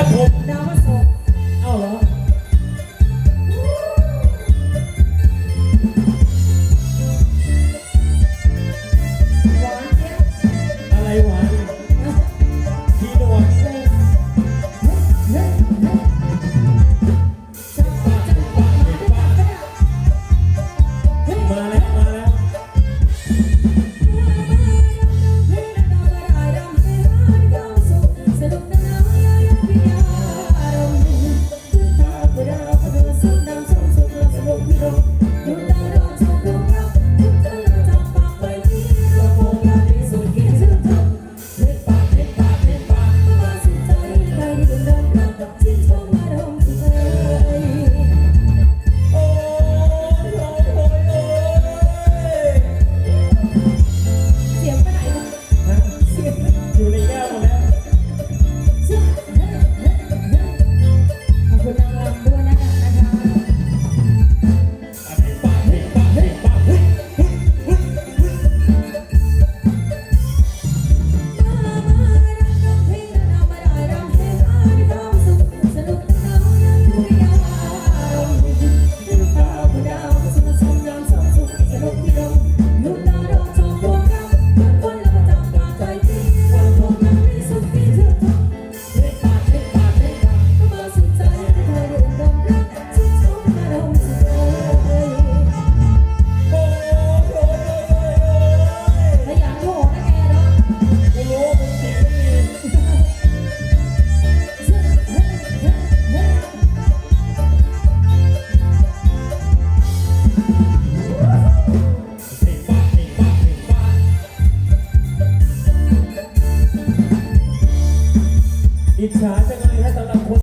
ครับผม ดาวพระศุกเอ้าเหรอหวานเจี๊ยบอะไรหวาน อยู่ในแก้ว Cada